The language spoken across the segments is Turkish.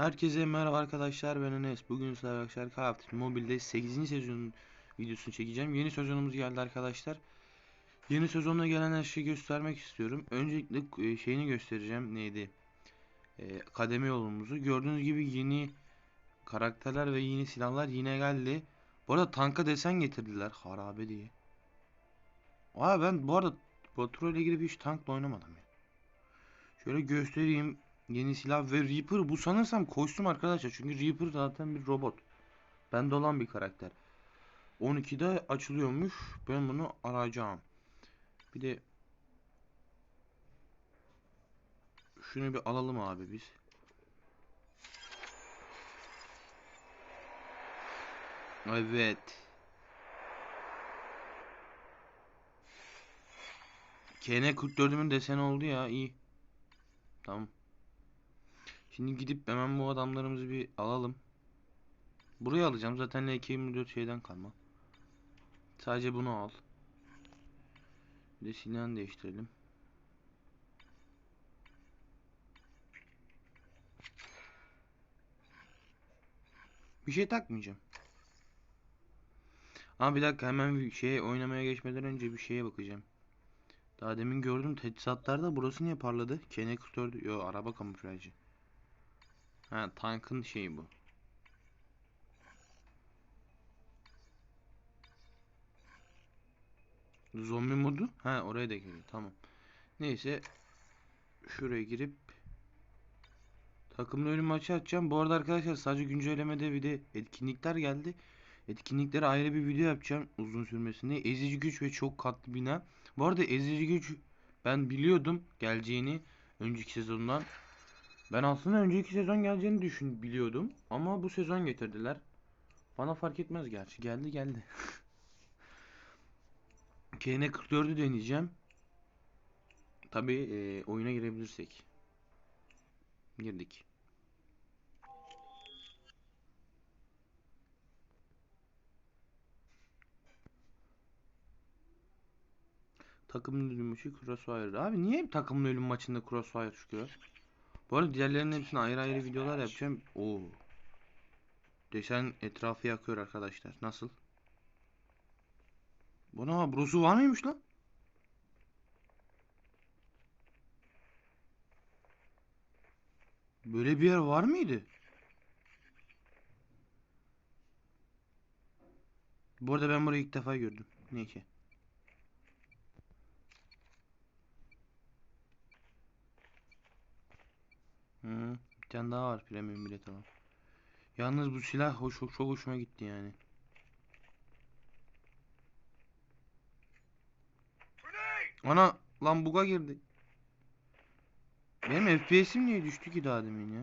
Herkese merhaba arkadaşlar ben Enes. Bugün sizlerle arkadaşlar Duty Mobile'de 8. sezonun videosunu çekeceğim. Yeni sezonumuz geldi arkadaşlar. Yeni sezonda gelen her şeyi göstermek istiyorum. Öncelikle e, şeyini göstereceğim. Neydi? E, yolumuzu. Gördüğünüz gibi yeni karakterler ve yeni silahlar yine geldi. Bu arada tanka desen getirdiler. Harabe diye. Aa ben bu arada ile ilgili hiç tankla oynamadım ya. Şöyle göstereyim. Yeni silah ve Reaper bu sanırsam kostüm arkadaşlar. Çünkü Reaper zaten bir robot. Bende olan bir karakter. 12'de açılıyormuş. Ben bunu arayacağım. Bir de şunu bir alalım abi biz. Evet. KN 44'ümün deseni oldu ya iyi. Tamam. Şimdi gidip hemen bu adamlarımızı bir alalım. Buraya alacağım. Zaten LK24 şeyden kalma. Sadece bunu al. Bir de silahını değiştirelim. Bir şey takmayacağım. Ama bir dakika hemen bir şeye oynamaya geçmeden önce bir şeye bakacağım. Daha demin gördüm teçhizatlarda burası niye parladı? Kene 44 yo araba kamuflajı. Ha tankın şeyi bu. Zombi modu? Ha oraya da giriyor tamam. Neyse şuraya girip takımlı ölüm maçı açacağım. Bu arada arkadaşlar sadece güncellemede bir de etkinlikler geldi. Etkinliklere ayrı bir video yapacağım uzun sürmesinde. Ezici güç ve çok katlı bina. Bu arada ezici güç ben biliyordum geleceğini önceki sezondan. Ben aslında önceki sezon geleceğini düşün biliyordum ama bu sezon getirdiler. Bana fark etmez gerçi. Geldi geldi. KN 44'ü deneyeceğim. Tabi e, oyuna girebilirsek. Girdik. Takımlı ölüm maçı Crossfire. Abi niye hep takımlı ölüm maçında Crossfire çıkıyor? Bu arada diğerlerinin hepsine ayrı ayrı videolar yapacağım. Oo. Desen etrafı yakıyor arkadaşlar. Nasıl? Bana brosu var mıymış lan? Böyle bir yer var mıydı? Bu arada ben burayı ilk defa gördüm. Neyse. Bir tane daha var premium bilet alalım. Yalnız bu silah hoş, çok hoşuma gitti yani. Ana lan buga girdi. Benim FPS'im niye düştü ki daha demin ya?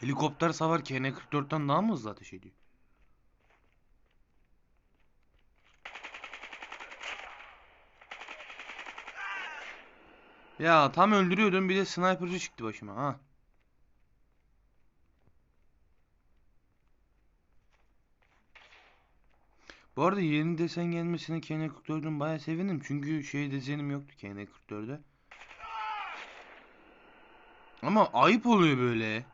Helikopter savar KN-44'ten daha mı hızlı ateş ediyor? Ya tam öldürüyordum bir de sniper'cı çıktı başıma ha. Bu arada yeni desen gelmesine KN44'ün bayağı sevindim. Çünkü şey desenim yoktu KN44'de. Ama ayıp oluyor böyle.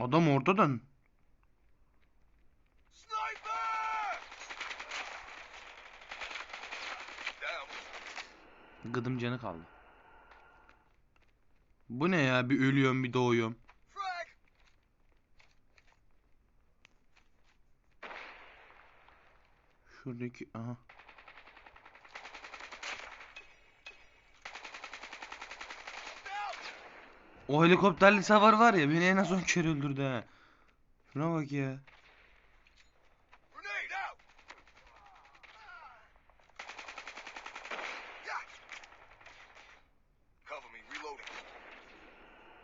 Adam ortadan. Gıdım canı kaldı. Bu ne ya? Bir ölüyorum bir doğuyorum. Şuradaki aha. O helikopterli savar var ya beni en az 10 kere öldürdü ha. Şuna bak ya.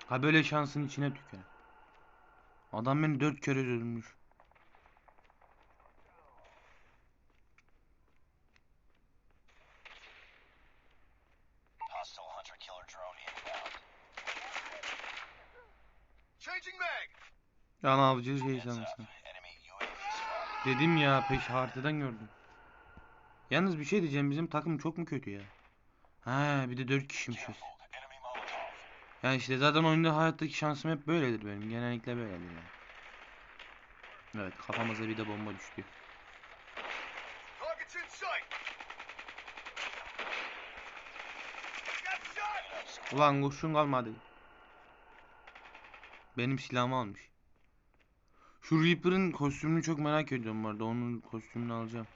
Ha böyle şansın içine tüker. Adam beni 4 kere öldürmüş. Can avcı şey sanırsın. Dedim ya peş haritadan gördüm. Yalnız bir şey diyeceğim bizim takım çok mu kötü ya? Ha bir de 4 kişiymişiz. Yani işte zaten oyunda hayattaki şansım hep böyledir benim. Genellikle böyledir yani. Evet kafamıza bir de bomba düştü. Ulan kurşun kalmadı. Benim silahımı almış. Şu Reaper'ın kostümünü çok merak ediyorum bu arada. Onun kostümünü alacağım.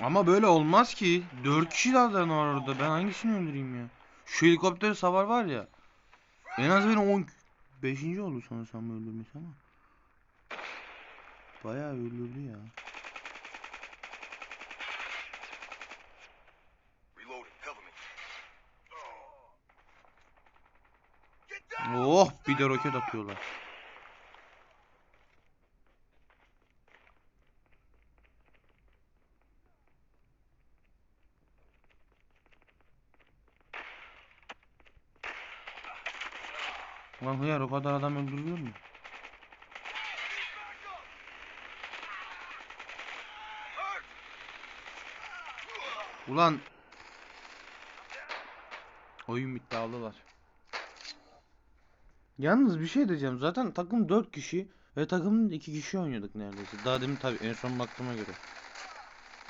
Ama böyle olmaz ki. 4 kişi zaten var orada. Ben hangisini öldüreyim ya? Şu helikopter savar var ya. En az benim 10 5. oldu sanırsam öldürmesi ama. Bayağı öldürdü ya. Reloading. Cover me. Get down. Oh bir de roket atıyorlar. Lan hıyar o kadar adam öldürülür mü? Ulan Oyun bitti aldılar. Yalnız bir şey diyeceğim. Zaten takım 4 kişi ve takımın 2 kişi oynuyorduk neredeyse. Daha demin tabii en son baktığıma göre.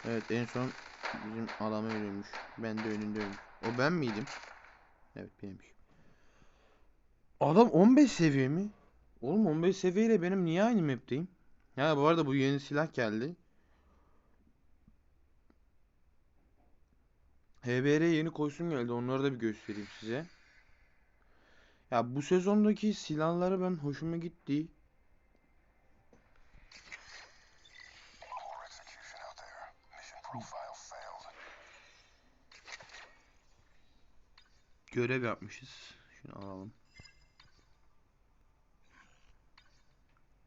Evet en son bizim adam ölmüş. Ben de önünde ölmüş. O ben miydim? Evet benimmiş. Adam 15 seviye mi? Oğlum 15 seviyeyle benim niye aynı map'teyim? Ya bu arada bu yeni silah geldi. HBR yeni kostüm geldi. Onları da bir göstereyim size. Ya bu sezondaki silahları ben hoşuma gitti. Görev yapmışız. Şunu alalım.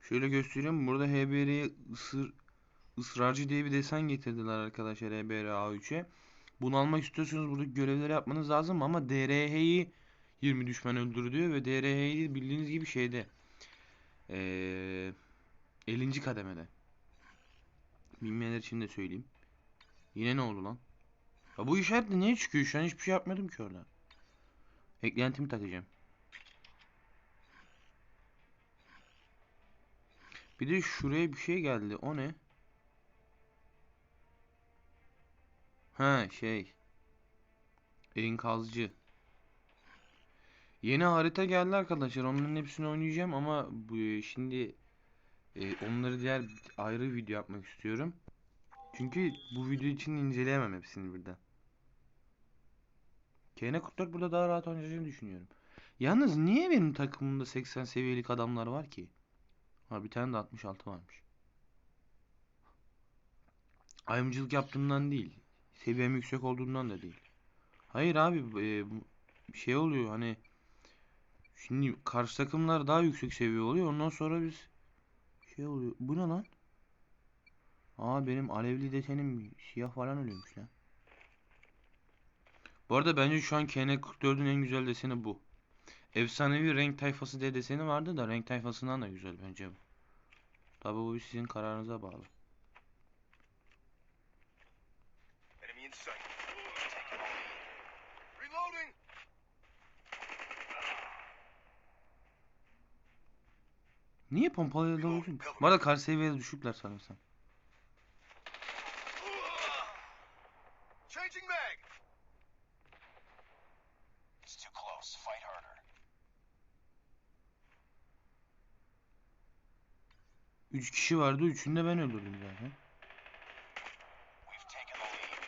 Şöyle göstereyim. Burada HBR'ye ısır, ısrarcı diye bir desen getirdiler arkadaşlar HBR A3'e. Bunu almak istiyorsanız buradaki görevleri yapmanız lazım ama DRH'yi 20 düşman öldür diyor ve DRH'yi bildiğiniz gibi şeyde eee 50. kademede. Bilmeyenler için de söyleyeyim. Yine ne oldu lan? Ya bu işaretle niye çıkıyor? Şu an hiçbir şey yapmadım ki orada. Eklentimi takacağım. Bir de şuraya bir şey geldi. O ne? Ha şey. Enkazcı. Yeni harita geldi arkadaşlar. Onların hepsini oynayacağım ama bu şimdi e, onları diğer ayrı video yapmak istiyorum. Çünkü bu video için inceleyemem hepsini birden. KN44 burada daha rahat oynayacağını düşünüyorum. Yalnız niye benim takımımda 80 seviyelik adamlar var ki? Ha bir tane de 66 varmış. Ayrımcılık yaptığımdan değil. Seviyem yüksek olduğundan da değil. Hayır abi e, şey oluyor hani şimdi karşı takımlar daha yüksek seviye oluyor. Ondan sonra biz şey oluyor. Bu ne lan? Aa benim alevli desenim siyah falan ölüyormuş lan. Bu arada bence şu an KN44'ün en güzel deseni bu. Efsanevi renk tayfası diye deseni vardı da renk tayfasından da güzel bence bu. Tabi bu sizin kararınıza bağlı. Enemy. Reloading. Niye pompalıyla dalıyorsun? Bu arada kar seviyede düşükler sanırsam. Üç kişi vardı. Üçünü de ben öldürdüm zaten. We've taken the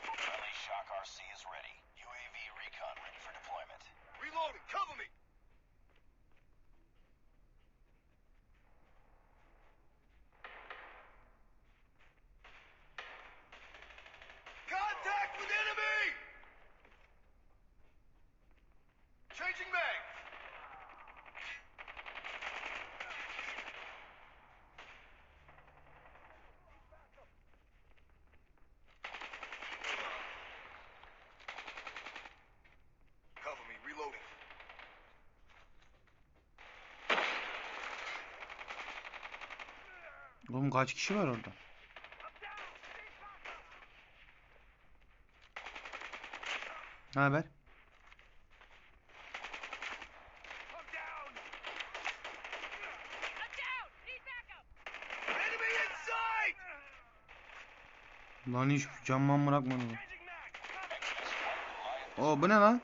Oğlum kaç kişi var orada? Ne haber? Lan hiç camman bırakmadı. Oo bu ne lan?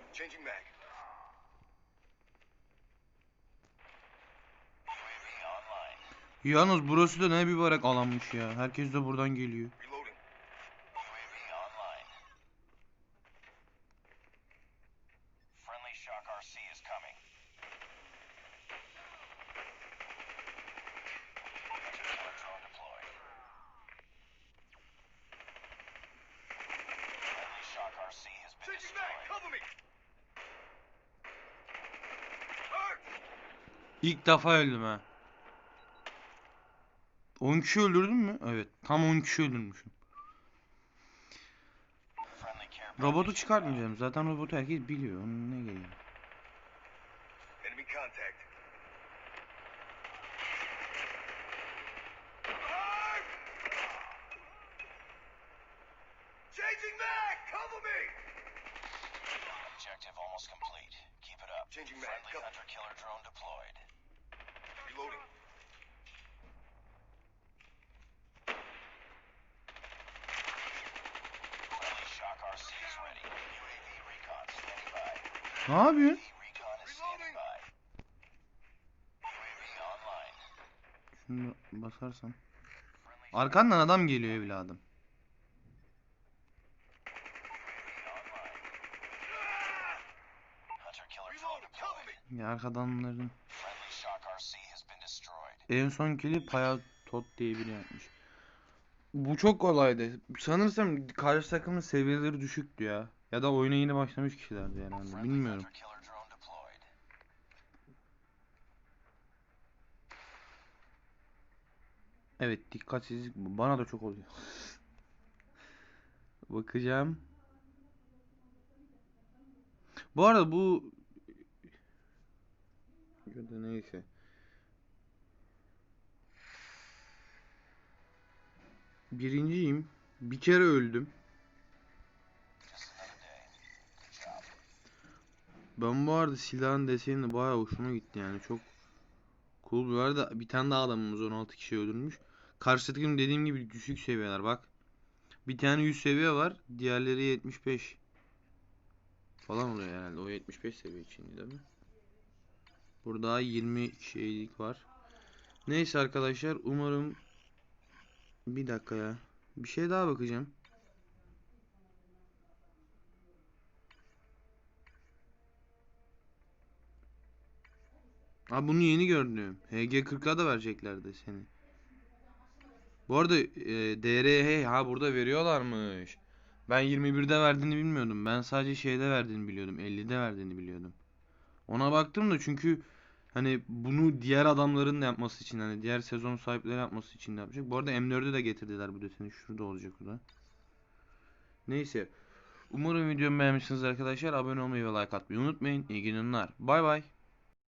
Yalnız burası da ne bir barak alanmış ya. Herkes de buradan geliyor. İlk defa öldüm ha. 10 kişi öldürdün mü? Evet. Tam 10 kişi öldürmüşüm. Robotu çıkartmayacağım. Zaten robotu herkes biliyor. Onun ne geliyor? Enemy contact. Ne yapıyorsun? Şunu basarsam. Arkandan adam geliyor evladım. Ya arkadanların. En son kili Paya Tot diye biri yapmış. Bu çok kolaydı. Sanırsam karşı takımın seviyeleri düşüktü ya. Ya da oyuna yeni başlamış kişilerdi herhalde. Friendly Bilmiyorum. Evet dikkatsizlik. Bana da çok oluyor. Bakacağım. Bu arada bu ya da neyse. Birinciyim. Bir kere öldüm. Ben bu arada silahın deseni bayağı hoşuma gitti yani çok cool. Bu arada bir tane daha adamımız 16 kişi öldürmüş. Karşı takım dediğim gibi düşük seviyeler bak. Bir tane 100 seviye var. Diğerleri 75 falan oluyor herhalde. O 75 seviye için değil mi? Burada 20 şeylik var. Neyse arkadaşlar umarım bir dakika ya. Bir şey daha bakacağım. Abi bunu yeni gördüm. HG40'a da vereceklerdi seni. Bu arada e, DRH ha burada veriyorlarmış. Ben 21'de verdiğini bilmiyordum. Ben sadece şeyde verdiğini biliyordum. 50'de verdiğini biliyordum. Ona baktım da çünkü hani bunu diğer adamların da yapması için hani diğer sezon sahipleri yapması için de yapacak. Bu arada M4'ü de getirdiler bu deseni. Şurada olacak o da. Neyse. Umarım videomu beğenmişsiniz arkadaşlar. Abone olmayı ve like atmayı unutmayın. İyi günler. Bay bay.